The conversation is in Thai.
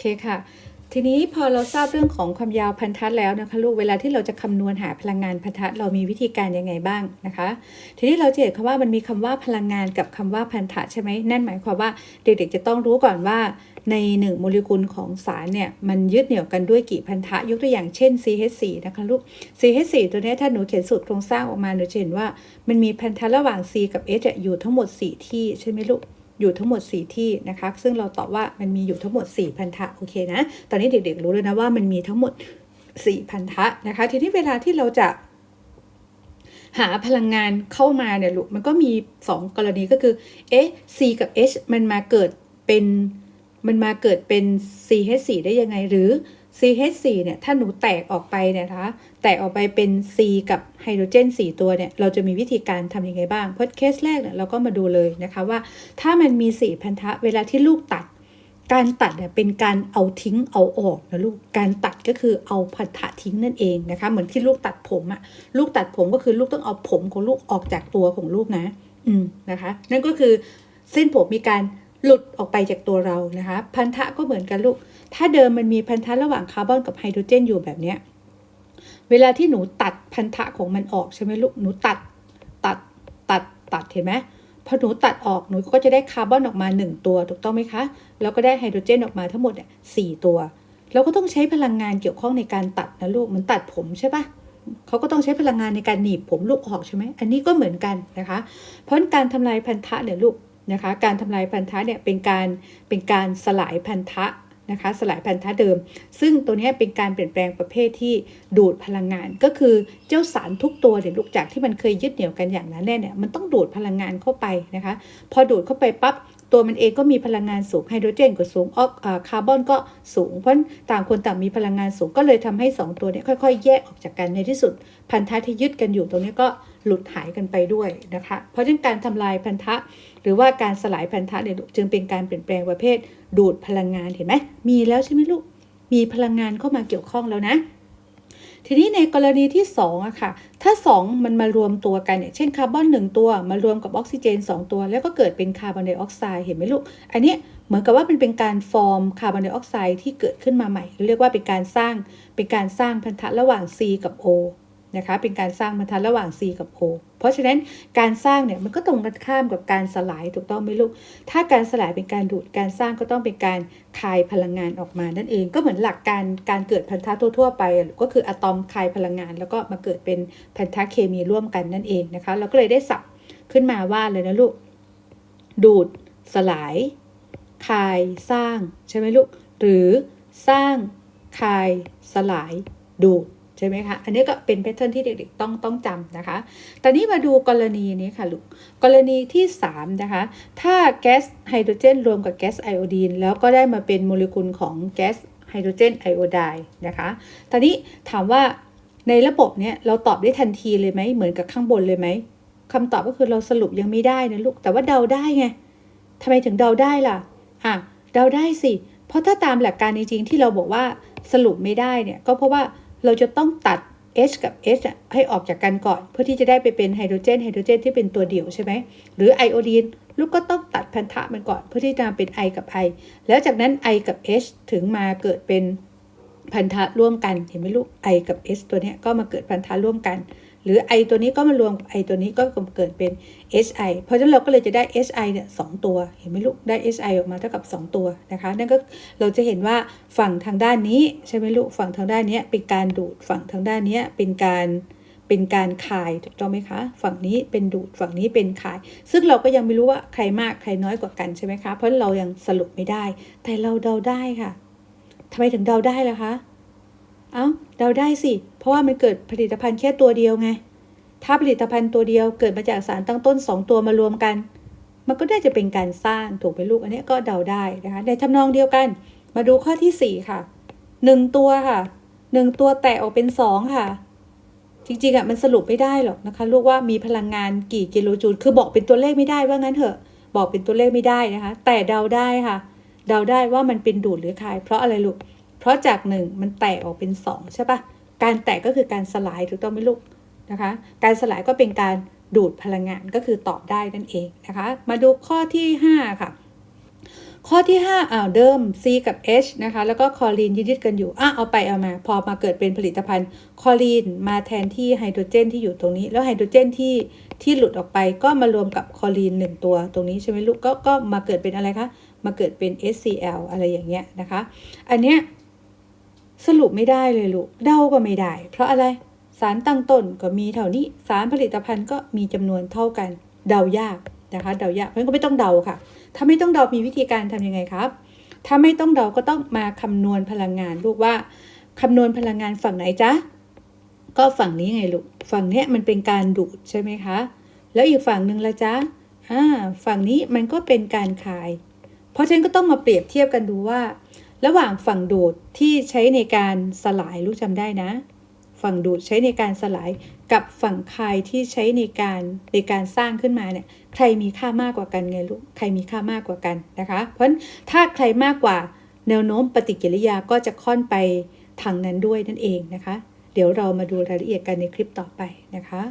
เคค่ะ ทีนี้พอเราทราบเรื่องของความยาวพันธะแล้วนะคะลูกเวลาที่เราจะคำนวณหาพลังงานพันธะเรามีวิธีการยังไงบ้างนะคะ ทีนี้เราจะเห็นคำว่ามันมีคำว่าพลังงานกับคำว่าพันธะใช่ไหมนั่นหมายความว่าเด็กๆจะต้องรู้ก่อนว่าในหนึ่งโมเลกุลของสารเนี่ยมันยึดเหนี่ยวกันด้วยกี่พันธะยกตัวอย่างเช่น CH4 นะคะลูก CH4 ตัวนี้ถ้าหนูเขียนสูตรโครงสร้างออกมาหนูจะเห็นว่ามันมีพันธะระหว่าง C กับ H อยู่ทั้งหมด 4 ที่ใช่ไหมลูก อยู่ทั้งหมด 4 ที่นะคะ ซึ่งเราตอบว่ามันมีอยู่ทั้งหมด 4 พันธะโอเคนะ ตอนนี้เด็กๆรู้เลยนะว่ามันมีทั้งหมด 4 พันธะนะคะ ทีนี้เวลาที่เราจะหาพลังงานเข้ามาเนี่ยลูกมันก็มี 2 กรณีก็คือเอ๊ะ C กับ H มันมาเกิดเป็นมันมาเกิดเป็น CH4 ได้ยังไงหรือ CH4 เนี่ยถ้าหนูแตกออกไปเนี่ยนะคะ แตกออกไปเป็น C กับไฮโดรเจน 4 ตัวเนี่ย เราจะมีวิธีการทำยังไงบ้าง เพราะเคสแรกเนี่ยเราก็มาดูเลยนะคะว่า ถ้ามันมี 4 พันธะ เวลาที่ลูกตัด การตัดเนี่ยเป็นการเอาทิ้งเอาออกนะลูก การตัดก็คือเอาพันธะทิ้งนั่นเองนะคะ เหมือนที่ลูกตัดผมอะลูกตัดผมก็คือลูกต้องเอาผมของลูกออกจากตัวของลูกนะ อืมนะคะ นั่นก็คือเส้นผมมีการ หลุดออกไปจากตัวเรานะคะ พันธะก็เหมือนกันลูก ถ้าเดิมมันมีพันธะระหว่างคาร์บอนกับไฮโดรเจนอยู่แบบเนี้ย เวลาที่หนูตัดพันธะของมันออกใช่ไหมลูก หนูตัด ตัด ตัด ตัด เห็นไหมพอหนูตัดออก หนูก็จะได้คาร์บอนออกมา 1 ตัว ถูกต้องไหมคะ แล้วก็ได้ไฮโดรเจนออกมาทั้งหมดเนี่ยสตัว เราก็ต้องใช้พลังงานเกี่ยวข้องในการตัดนะลูก มันตัดผมใช่ปะเขาก็ต้องใช้พลังงานในการหนีบผมลูกออกใช่ไหม อันนี้ก็เหมือนกันนะคะ เพราะการทำลายพันธะเนี่ยลูก นะคะการทำลายพันธะเนี่ยเป็นการเป็นการสลายพันธะนะคะสลายพันธะเดิม ซึ่งตัวนี้เป็นการเปลี่ยนแปลงประเภทที่ดูดพลังงาน ก็คือเจ้าสารทุกตัวเนี่ยลูกจากที่มันเคยยึดเหนี่ยวกันอย่างนั้นแน่เนี่ยมันต้องดูดพลังงานเข้าไปนะคะ พอดูดเข้าไปปั๊บ ตัวมันเองก็มีพลังงานสูงไฮโดรเจนก็สูงออกคาร์บอนก็สูง เพราะต่างคนต่างมีพลังงานสูงก็เลยทำให้ 2 ตัวเนี้ค่อยๆ แยกออกจากกันในที่สุด พันธะที่ยึดกันอยู่ตรงนี้ก็หลุดหายกันไปด้วยนะคะ เพราะฉะนั้นการทำลายพันธะ หรือว่าการสลายพันธะเนี่ยจึงเป็นการเปลี่ยนแปลงประเภท ดูดพลังงานเห็นไหมมีแล้วใช่ไหมลูกมีพลังงานเข้ามาเกี่ยวข้องแล้วนะ ทีนี้ในกรณีที่2อะค่ะ ถ้า 2 มันมารวมตัวกันเนี่ยเช่นคาร์บอน1ตัวมารวมกับออกซิเจน 2 ตัว แล้วก็เกิดเป็นคาร์บอนไดออกไซด์เห็นไหมลูก อันนี้เหมือนกับว่ามันเป็นการฟอร์มคาร์บอนไดออกไซด์ที่เกิดขึ้นมาใหม่ เรียกว่าเป็นการสร้างเป็นการสร้างพันธะระหว่าง C กับ O นะคะเป็นการสร้างพันธะระหว่าง C กับ O เพราะฉะนั้นการสร้างเนี่ยมันก็ตรงกันข้ามกับการสลายถูกต้องไหมลูก ถ้าการสลายเป็นการดูดการสร้างก็ต้องเป็นการคายพลังงานออกมานั่นเองก็เหมือนหลักการการเกิดพันธะทั่วๆไป ก็คืออะตอมคายพลังงาน แล้วก็มาเกิดเป็นพันธะเคมีร่วมกันนั่นเองนะคะเราก็เลยได้สับขึ้นมาว่าเลยนะลูก ดูด สลาย คายสร้างใช่ไหมลูก หรือสร้างคายสลายดูด ใช่ไหมคะ อันนี้ก็เป็นแพทเทิร์นที่เด็กๆต้องต้องจำนะคะ ตอนนี้มาดูกรณีนี้ค่ะลูก กรณีที่ 3 นะคะ ถ้าแก๊สไฮโดรเจนรวมกับแก๊สไอโอดีนแล้วก็ได้มาเป็นโมเลกุลของแก๊สไฮโดรเจนไอโอไดน์นะคะ ตอนนี้ถามว่าในระบบเนี้ยเราตอบได้ทันทีเลยไหมเหมือนกับข้างบนเลยไหมคำตอบก็คือเราสรุปยังไม่ได้นะลูก แต่ว่าเดาได้ไงทำไมถึงเดาได้ล่ะ อะ เดาได้สิ เพราะถ้าตามหลักการจริงๆที่เราบอกว่าสรุปไม่ได้เนี่ย ก็เพราะว่า เราจะต้องตัด H กับ H อะให้ออกจากกันก่อน เพื่อที่จะได้ไปเป็นไฮโดรเจนไฮโดรเจนที่เป็นตัวเดี่ยวใช่ไหมหรือไอโอดีนลูกก็ต้องตัดพันธะมันก่อน เพื่อที่จะเป็น I กับ I แล้วจากนั้น I กับ H ถึงมาเกิดเป็นพันธะร่วมกัน เห็นไหมลูก I กับ H ตัวเนี้ยก็มาเกิดพันธะร่วมกัน หรือ I ตัวนี้ก็มารวมกับ I ตัวนี้ก็เกิดเป็น HI เพราะฉะนั้นเราก็เลยจะได้ HI เนี่ยสองตัว เห็นไหมลูก ได้ HI ออกมาเท่ากับ 2 ตัวนะคะ นั่นก็เราจะเห็นว่าฝั่งทางด้านนี้ใช่ไหมลูก ฝั่งทางด้านนี้เป็นการดูด ฝั่งทางด้านนี้เป็นการเป็นการคายถูกต้องไหมคะ ฝั่งนี้เป็นดูดฝั่งนี้เป็นคาย ซึ่งเราก็ยังไม่รู้ว่าใครมากใครน้อยกว่ากันใช่ไหมคะ เพราะเรายังสรุปไม่ได้ แต่เราเดาได้ค่ะทำไมถึงเดาได้ล่ะคะ เอ้าเดาได้สิ เพราะว่ามันเกิดผลิตภัณฑ์แค่ตัวเดียวไง ถ้าผลิตภัณฑ์ตัวเดียวเกิดมาจากสารตั้งต้น 2 ตัวมารวมกัน มันก็ได้จะเป็นการสร้างถูกไปลูกอันนี้ก็เดาได้นะคะในทำนองเดียวกัน มาดูข้อที่ 4 ค่ะ 1 ตัวค่ะ1ตัวแตกออกเป็น 2 ค่ะ จริงๆอะมันสรุปไม่ได้หรอกนะคะลูกว่ามีพลังงานกี่กิโลจูลคือบอกเป็นตัวเลขไม่ได้ว่างั้นเถอะ บอกเป็นตัวเลขไม่ได้นะคะ แต่เดาได้ค่ะ เดาได้ว่ามันเป็นดูดหรือคาย เพราะอะไรลูก เพราะจาก1มันแตกออกเป็น2ใช่ปะการแตกก็คือการสลายถูกต้องไหมลูกนะคะ การสลายก็เป็นการดูดพลังงานก็คือตอบได้นั่นเองนะคะ มาดูข้อที่ 5 ค่ะ ข้อที่5อ้าวเดิม C กับ H นะคะ แล้วก็คลอรีนยืดกันอยู่อะเอาไปเอามา พอมาเกิดเป็นผลิตภัณฑ์คลอรีนมาแทนที่ไฮโดรเจนที่อยู่ตรงนี้ แล้วไฮโดรเจนที่ที่หลุดออกไปก็มารวมกับคลอรีนหนึ่งตัวตรงนี้ใช่ไหมลูกก็ก็มาเกิดเป็นอะไรคะ มาเกิดเป็น HCl อะไรอย่างเงี้ยนะคะ อันเนี้ย สรุปไม่ได้เลยลูก เดาก็ไม่ได้ เพราะอะไร สารตั้งต้นก็มีเท่านี้ สารผลิตภัณฑ์ก็มีจำนวนเท่ากัน เดายากนะคะ เดายาก เพราะฉะนั้นก็ไม่ต้องเดาค่ะ ถ้าไม่ต้องเดา มีวิธีการทำยังไงครับ ถ้าไม่ต้องเดา ก็ต้องมาคำนวณพลังงานลูกว่าคำนวณพลังงานฝั่งไหนจ๊ะ ก็ฝั่งนี้ไงลูก ฝั่งเนี้ยมันเป็นการดูดใช่ไหมคะ แล้วอีกฝั่งหนึ่งละจ๊ะ อ่า ฝั่งนี้มันก็เป็นการคาย เพราะฉะนั้นก็ต้องมาเปรียบเทียบกันดูว่า ระหว่างฝั่งดูดที่ใช้ในการสลายลูกจำได้นะ ฝั่งดูดใช้ในการสลายกับฝั่งคายที่ใช้ในการในการสร้างขึ้นมาเนี่ยใครมีค่ามากกว่ากันไงลูกใครมีค่ามากกว่ากันนะคะ เพราะถ้าใครมากกว่าแนวโน้มปฏิกิริยาก็จะค่อนไปทางนั้นด้วยนั่นเองนะคะ เดี๋ยวเรามาดูรายละเอียดกันในคลิปต่อไปนะคะ